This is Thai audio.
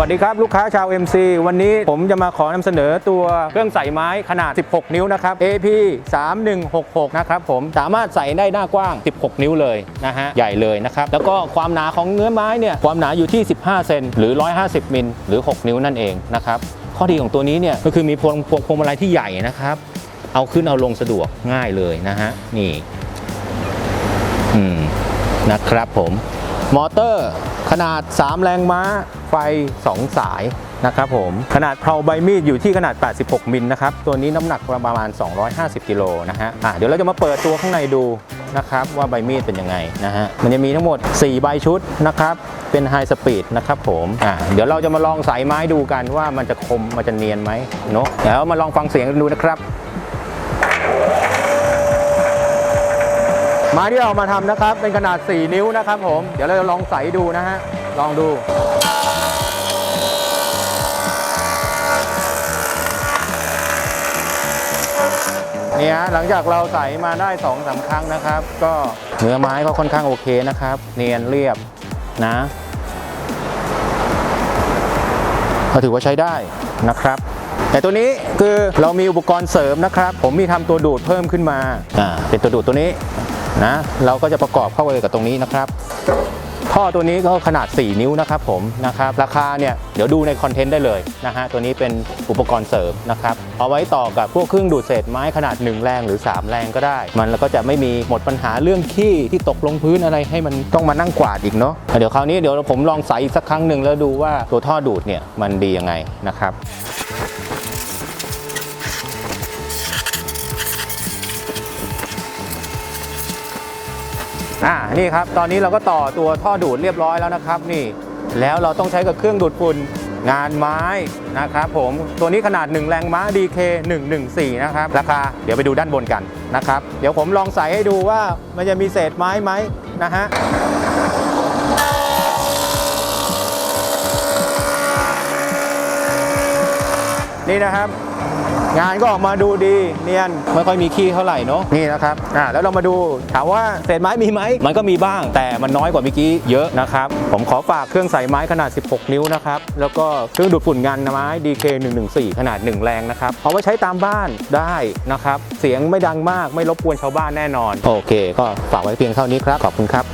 วัสดีครับ ลูกค้าชาว MC วันนี้ผมจะมาขอนำเสนอตัวเครื่องใส่ไม้ขนาด 16 นิ้วนะครับ AP 3166 นะครับผมสามารถใส่ได้หน้ากว้าง 16 นิ้วเลยนะฮะใหญ่เลยนะครับ แล้วก็ความหนาของเนื้อไม้เนี่ยความหนาอยู่ที่ 15 เซนหรือ 150 มิลหรือ 6 นิ้วนั่นเองนะครับข้อดีของตัวนี้เนี่ยก็คือมีพวงพวงพวงมาลัยที่ใหญ่นะครับ เอาขึ้นเอาลงสะดวกง่ายเลยนะฮะนี่อืมนะครับผม มอเตอร์ ขนาด 3 แรงม้า ไฟ 2 สายนะครับผม ขนาดเพลาใบมีดอยู่ที่ขนาด 86 มิลนะครับ ตัวนี้น้ำหนักประมาณ 250 กิโลนะฮะะเดี๋ยวเราจะมาเปิดตัวข้างในดูนะครับว่าใบมีดเป็นยังไงนะฮะ มันจะมีทั้งหมด 4 ใบชุดนะครับ เป็นไฮสปีดนะครับผม อะเดี๋ยวเราจะมาลองสายไม้ดูกันว่ามันจะคม มันจะเนียนไหมเนาะเดี๋ยวมาลองฟังเสียงดูนะครับ ไม้ที่เรามาทำนะครับ เป็นขนาด 4 นิ้วนะครับผม เดี๋ยวเราลองใส่ดูนะฮะ ลองดูเนี่ยหลังจากเราใส่มาได้2อสาครั้งนะครับ ก็เนื้อไม้เขาค่อนข้างโอเคนะครับ เนียนเรียบนะก็ถือว่าใช้ได้นะครับ แต่ตัวนี้คือเรามีอุปกรณ์เสริมนะครับ ผมมีทำตัวดูดเพิ่มขึ้นมาอ่าเป็นตัวดูดตัวนี้ นะเราก็จะประกอบเข้าไปกับตรงนี้นะครับ ท่อตัวนี้ก็ขนาด 4 นิ้วนะครับผมนะครับราคาเนี่ยเดี๋ยวดูในคอนเทนต์ได้เลยนะฮะตัวนี้เป็นอุปกรณ์เสริมนะครับเอาไว้ต่อกับพวกเครื่องดูดเศษไม้ขนาด 1 แรงหรือ 3 แรงก็ได้ มันก็จะไม่มีหมดปัญหาเรื่องขี้ที่ตกลงพื้นอะไรให้มันต้องมานั่งกวาดอีกเนาะเดี๋ยวคราวนี้เดี๋ยวผมลองใส่อีกสักครั้งหนึ่งแล้วดูว่าตัวท่อดูดเนี่ยมันดียังไงนะครับ อ่านี่ครับตอนนี้เราก็ต่อตัวท่อดูดเรียบร้อยแล้วนะครับนี่ แล้วเราต้องใช้กับเครื่องดูดฝุ่นงานไม้นะครับผมตัวนี้ขนาด 1 แรงม้า DK 114 นะครับ ราคาเดี๋ยวไปดูด้านบนกันนะครับ เดี๋ยวผมลองใส่ให้ดูว่ามันจะมีเศษไม้ไหมนะฮะนี่นะครับ งานก็ออกมาดูดีเนียนไม่ค่อยมีขี้เท่าไหร่เนาะนี่นะครับอ่าแล้วเรามาดูถามว่าเศษไม้มีไหมมันก็มีบ้าง แต่มันน้อยกว่าเมื่อกี้เยอะนะครับผมขอฝากเครื่องใส่ไม้ขนาด 16 นิ้วนะครับแล้วก็เครื่องดูดฝุ่นงานไม้ DK 114 ขนาด 1 แรงนะครับเอาไว้ใช้ตามบ้านได้นะครับเสียงไม่ดังมากไม่รบกวนชาวบ้านแน่นอน โอเค ก็ฝากไว้เพียงเท่านี้ครับขอบคุณครับ